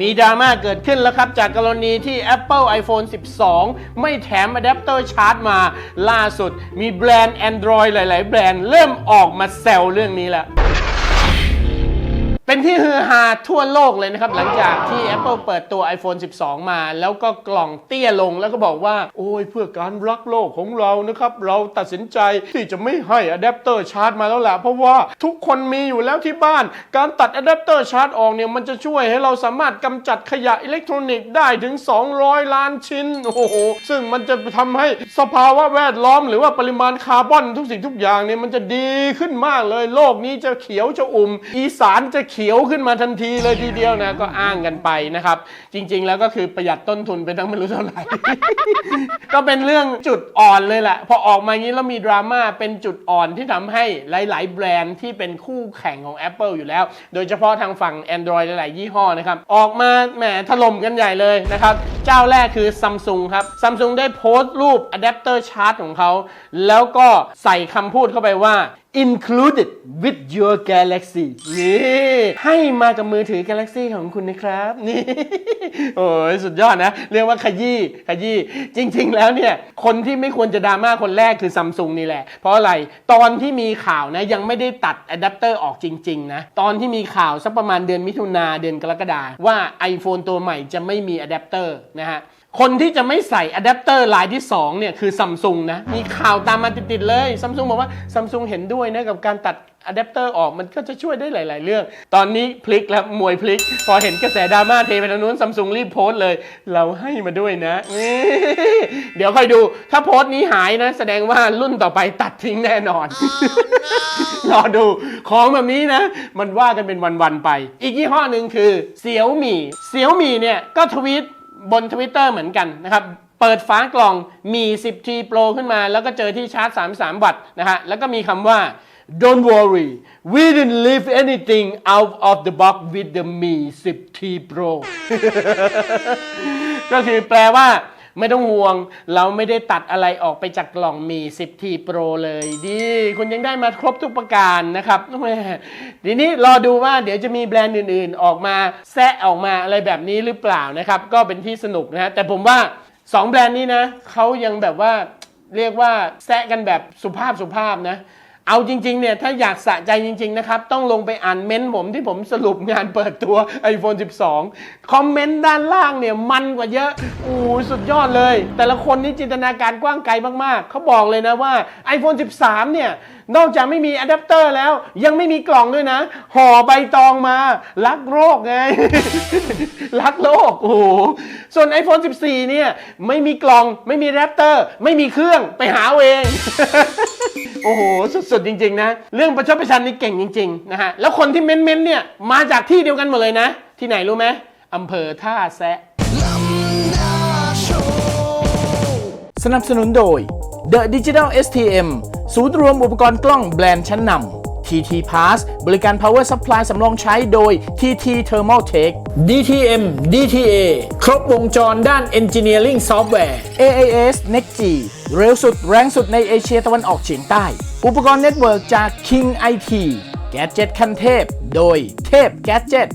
มีดราม่าเกิดขึ้นแล้วครับ จากกรณีที่ Apple iPhone 12 ไม่แถมอะแดปเตอร์ชาร์จมา ล่าสุดมีแบรนด์ Android หลาย ๆ แบรนด์เริ่มออกมาแซวเรื่องนี้แล้ว เป็นที่ฮือฮาทั่วโลกเลยนะครับ หลังจากที่ Apple เปิดตัว iPhone 12 มา แล้วก็กล่องเตี้ยลงแล้วก็บอกว่า โอ้ยเพื่อการรักโลกของเรานะครับ เราตัดสินใจที่จะไม่ให้อะแดปเตอร์ชาร์จมาแล้วแหละเพราะว่าทุกคนมีอยู่แล้วที่บ้าน การตัดอะแดปเตอร์ชาร์จออกเนี่ย มันจะช่วยให้เราสามารถกำจัดขยะอิเล็กทรอนิกส์ได้ถึง 200 ล้านชิ้นโอ้โหซึ่งมันจะทำให้สภาวะแวดล้อม หรือว่าปริมาณคาร์บอนทุกสิ่งทุกอย่างเนี่ยมันจะดีขึ้นมากเลยโลกนี้จะเขียวจะอุ่ม อีสานจะเขียวขึ้นมาทันทีเลยทีเดียวนะก็อ้างกันไปนะครับ จริง ๆ แล้วก็คือประหยัดต้นทุนไปตั้งไม่รู้เท่าไหร่ ก็เป็นเรื่องจุดอ่อนเลยแหละพอออกมางี้แล้วมีดราม่าเป็นจุดอ่อนที่ทำให้หลาย ๆ แบรนด์ที่เป็นคู่แข่งของ Apple อยู่แล้ว โดยเฉพาะทางฝั่ง Android หลาย ๆ ยี่ห้อนะครับออกมาแหมถล่มกันใหญ่เลยนะครับเจ้าแรกคือ Samsung ครับ Samsung ได้โพสต์รูปอะแดปเตอร์ชาร์จของเขาแล้วก็ใส่คำพูดเข้าไปว่า included with your galaxy นี่ให้มากับมือถือ Galaxy ของคุณนะครับนี่โอ้ยสุดยอดนะ เรียกว่าขยี้ขยี้จริง ๆ แล้วเนี่ย คนที่ไม่ควรจะดราม่าคนแรกคือซัมซุงนี่แหละ เพราะอะไรตอนที่มีข่าวนะ ยังไม่ได้ตัดอะแดปเตอร์ออกจริง ๆ นะ ตอนที่มีข่าวสักประมาณเดือนมิถุนาเดือนกรกฎาว่า iPhone ตัวใหม่จะไม่มีอะแดปเตอร์นะฮะ คนที่จะไม่ใส่อะแดปเตอร์ลายที่ 2 เนี่ย คือซัมซุงนะ มีข่าวตามมาติด ๆ เลยซัมซุงบอกว่าซัมซุงเห็นด้วยนะ กับการตัดอะแดปเตอร์ออกมันก็จะช่วยได้หลาย ๆ เรื่อง ตอนนี้พลิกแล้วมวยพลิก พอเห็นกระแสดราม่าเทไปทางนู้นซัมซุงรีบโพสต์เลย เราให้มาด้วยนะนี่เดี๋ยวค่อยดู ถ้าโพสต์นี้หายนะ แสดงว่ารุ่นต่อไปตัดทิ้งแน่นอน รอดู ของแบบนี้นะ มันว่ากันเป็นวัน ๆ ไป อีกยี่ห้อหนึ่งคือเสี่ยวหมี่เสี่ยวหมี่เนี่ยก็ทวีต บนทวิตเตอร์เหมือนกันนะครับ เปิดฝากล่องมี 10T Pro ขึ้นมา แล้วก็เจอที่ชาร์จ 33 วัตต์นะฮะ แล้วก็มีคำว่า Don't worry we didn't leave anything out of the box with the Mi 10T Pro ก็คือแปลว่า ไม่ต้องห่วง เราไม่ได้ตัดอะไรออกไปจากกล่องมี 10T Pro เลยดีคุณยังได้มาครบทุกประการนะครับทีนี้รอดูว่าเดี๋ยวจะมีแบรนด์อื่นๆ ออกมาแซะออกมาอะไรแบบนี้หรือเปล่านะครับ ก็เป็นที่สนุกนะฮะแต่ผมว่า 2 แบรนด์นี้นะเขายังแบบว่าเรียกว่าแซะกันแบบสุภาพสุภาพนะ เอาจริงๆเนี่ยถ้าอยากสะใจจริง ๆ นะครับ ต้องลงไปอ่านเม้นต์ผมที่ผมสรุปงานเปิดตัว iPhone 12 คอมเมนต์ด้านล่างเนี่ยมันกว่าเยอะอู้สุดยอดเลย แต่ละคนนี่จินตนาการกว้างไกลมากๆ เขาบอกเลยนะว่า iPhone 13 เนี่ย นอกจากไม่มีอะแดปเตอร์แล้ว ยังไม่มีกล่องด้วยนะ ห่อใบตองมา รักโรคไง รักโลกโอ้โหส่วน iPhone 14 เนี่ย ไม่มีกล่องไม่มีอะแดปเตอร์ ไม่มีเครื่องไปหาเอาเองโอ้โหสุดดจริงๆนะเรื่องประชดประชันนี่เก่งจริงๆนะฮะแล้วคนที่เม้นๆเนี่ยมาจากที่เดียวกันหมดเลยนะ ที่ไหนรู้ไหมอำเภอท่าแซะสนับสนุนโดย The Digital STM ศูนย์รวมอุปกรณ์กล้องแบรนด์ชั้นนำ TT Pass บริการ Power Supply สำรองใช้โดย TT Thermal Tech DTM DTA ครบวงจรด้าน Engineering Software AAS NextG เร็วสุดแรงสุดในเอเชียตะวันออกเฉียงใต้ อุปกรณ์เน็ตเวิร์กจาก King IT แก d เจ็ตคันเทพ โดยเทพแก d เจ็ต